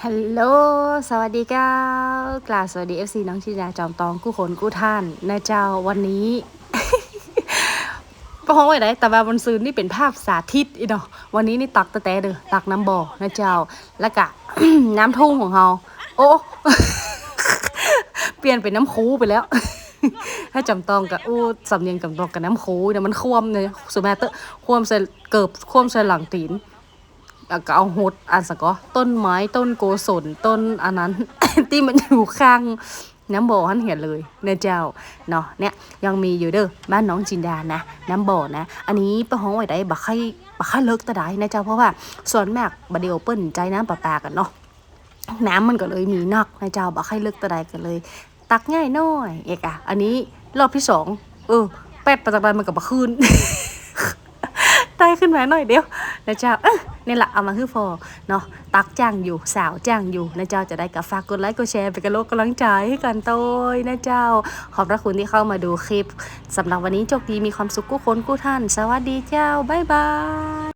ฮัลโหล สวัสดีก้าวกล่าวสวัสดี FC น้องชิดาจอมตองกู้คนกู้ท่านนะเจ้าวันนี้ก็ห้องไว้ไหนแต่ว่าบนซืนนี่เป็นภาพสาธิตอีเนาะวันนี้นี่ตักต่แต่เด้อตักน้ำบ่อนะเจ้า แล้วก็น้ำทุ่งของเราโอ้เปลี่ยนเป็นน้ำคูไปแล้ว ถ้าจำตองกับอู้สำเนียงจำตองกับน้ำคูเนี่ยมันคว่ำเลยสุม่เตอคว่ำใส่เกิบคว่ำใส่หลังตีน แล้วก็เอาหดอันสก็ต้นไม้ต้นโกศลต้นอันนั้น ที่มันอยู่ข้างน้ำบ่อหันเห็นเลยนะเจ้าเนาะเนี่ยยังมีอยู่เด้อบ้านน้องจินดานะ น้ำบ่อนะ อันนี้ป้าฮ้องไว้ได้บักไข่บักไข่เลิกตะได้นะเจ้าเพราะว่าส่วนมากบดเดียวเปิ้นใจน้ำประปากันเนาะน้ำมันก็เลยมีนักนะเจ้าบักไข่เลิกตะได้กันเลย ตักง่ายน้อยเอกอะอันนี้รอบที่สองเออแปดประจักษ์ใดมันกับบักคืนได้ขึ้นมาหน่อยเดียวนะเจ้าเออ นี่แหละเอามาคือพอเนาะตักจ้างอยู่สาวจ้างอยู่นะเจ้าจะได้กับฝากกดไลค์กดแชร์ไปกันโลกกำลังใจให้กันโต้ยนะเจ้า ขอบพระคุณที่เข้ามาดูคลิปสำหรับวันนี้โชคดีมีความสุขกู้คนกู้ท่าน สวัสดีเจ้าบ๊ายบาย